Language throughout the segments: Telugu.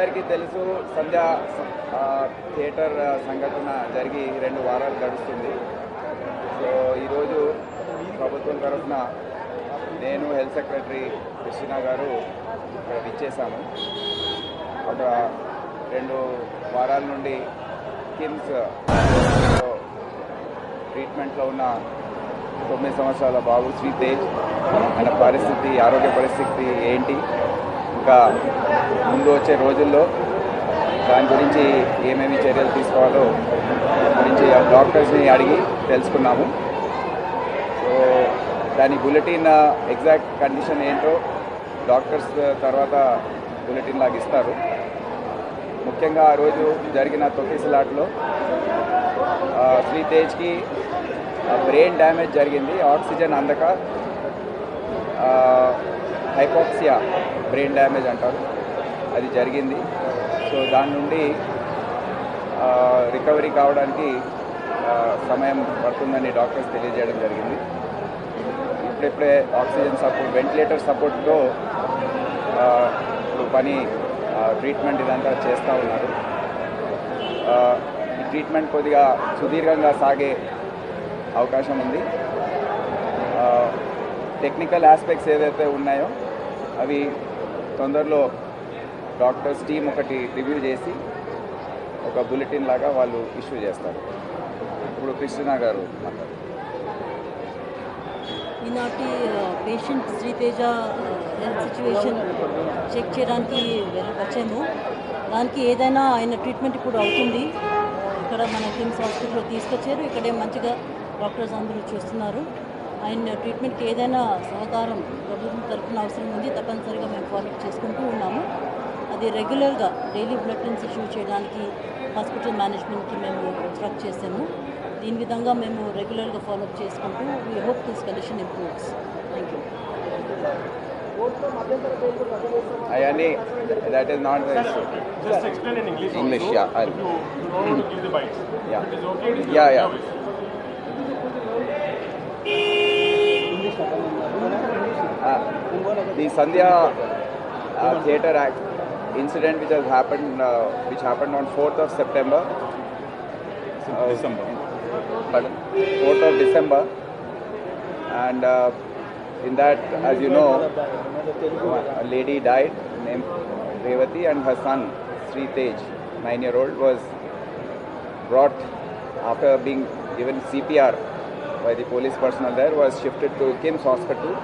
కేసు సంధ్య థియేటర్ సంఘటన జరిగి రెండు వారాలు గడుస్తుంది. సో ఈరోజు ప్రభుత్వం తరఫున నేను హెల్త్ సెక్రటరీ కృష్ణ గారు ఇక్కడ ఇచ్చేసాము ఒక రెండు వారాల నుండి కిమ్స్ ట్రీట్మెంట్లో ఉన్న తొమ్మిది సంవత్సరాల బాబు శ్రీ తేజ్ ఆయన పరిస్థితి ఆరోగ్య పరిస్థితి ఏంటి? ఇంకా ముందు వచ్చే రోజుల్లో దాని గురించి ఏమేమి చర్యలు తీసుకోవాలో గురించి డాక్టర్స్ని అడిగి తెలుసుకున్నాము. సో దాని బులెటిన్ ఎగ్జాక్ట్ కండిషన్ ఏంటో డాక్టర్స్ తర్వాత బులెటిన్ లాగా ఇస్తారు. ముఖ్యంగా ఆ రోజు జరిగిన తొక్కిసలాట్లో శ్రీ తేజ్కి బ్రెయిన్ డ్యామేజ్ జరిగింది ఆక్సిజన్ అందక హైపోక్సియా బ్రెయిన్ డ్యామేజ్ అంటారు. అది జరిగింది. సో దాని నుండి రికవరీ కావడానికి సమయం పడుతుందని డాక్టర్స్ తెలియజేయడం జరిగింది. ఇప్పుడిప్పుడే ఆక్సిజన్ సపోర్ట్ వెంటిలేటర్ సపోర్ట్తో ఇప్పుడు పని ట్రీట్మెంట్ ఇదంతా చేస్తూ ఉన్నారు. ఈ ట్రీట్మెంట్ కొద్దిగా సుదీర్ఘంగా సాగే అవకాశం ఉంది. టెక్నికల్ ఆస్పెక్ట్స్ ఏదైతే ఉన్నాయో అవి తొందరలో డాక్టర్స్ టీం ఒకటి రివ్యూ చేసి ఒక బులెటిన్ లాగా వాళ్ళు ఇష్యూ చేస్తారు. ఇప్పుడు కృష్ణ గారు మాట్లాడారు ఈనాటి patient Sritej health situation check చేయడానికి వచ్చాము. దానికి ఏదైనా ఆయన ట్రీట్మెంట్ ఇప్పుడు అవుతుంది. ఇక్కడ మన కిమ్స్ హాస్పిటల్లో తీసుకొచ్చారు. ఇక్కడే మంచిగా డాక్టర్స్ అందరూ చూస్తున్నారు. ఆయన ట్రీట్మెంట్కి ఏదైనా సహకారం ప్రభుత్వం తరఫున అవసరం ఉంది తప్పనిసరిగా మేము ఫాలోఅప్ చేసుకుంటూ ఉన్నాము అది రెగ్యులర్గా డైలీ బులెటిన్స్ ఇష్యూ చేయడానికి హాస్పిటల్ మేనేజ్మెంట్కి మేము ఇన్స్ట్రక్ట్ చేసాము దీని విధంగా మేము రెగ్యులర్గా ఫాలోఅప్ చేసుకుంటూ we hope this condition improves thank you అవన్నీ that is not Just explain in English. English, also. yeah, I'll- If you, you don't want to give the bites. Yeah. It is okay. It is Yeah, your yeah. The Sandhya uh, Theatre Act incident which has happened, uh, which happened on 4th of September. Uh, December. Pardon? 4th of December. And uh, in that, as you know, a lady died named Revati and her son, Sri Tej, nine year old, was brought after being given CPR by the police personnel there, was shifted to Kim's Hospital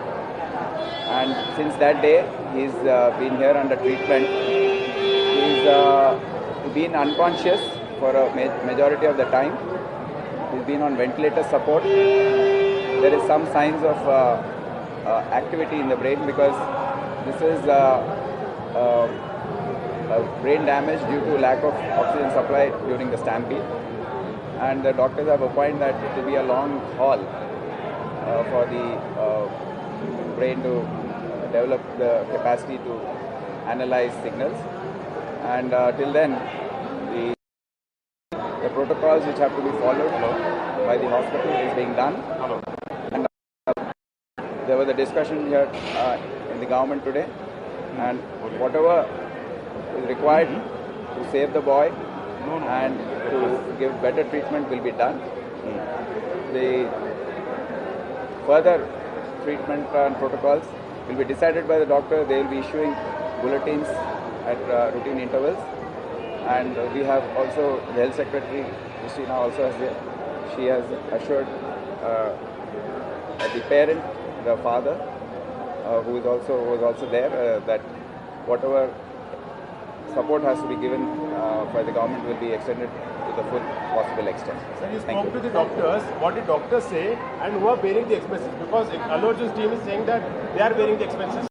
and since that day he's uh, been here under treatment. He's uh, been unconscious for a ma- majority of the time. He's been on ventilator support. There is some signs of uh, uh, activity in the brain because this is uh, uh, brain damage due to lack of oxygen supply during the stampede. And the doctors have opined that it will be a long haul for the brain to develop the capacity to analyze signals. And uh, till then, the, the protocols which have to be followed by the hospital is being done. And uh, there was a discussion here uh, in the government today, and whatever is required to save the boy and to give better treatment will be done. The further treatment and protocols will be decided by the doctor. They will be issuing bulletins at uh, routine intervals. And uh, we have also the health secretary, Christina, also has she has assured uh, the parent, the father, uh, who is also was also there, uh, that whatever support has to be given by the government will be extended to the full possible extent. Sir, you Thank spoke you. to the doctors. What did doctors say and who are bearing the expenses? Because Allu team is saying that they are bearing the expenses.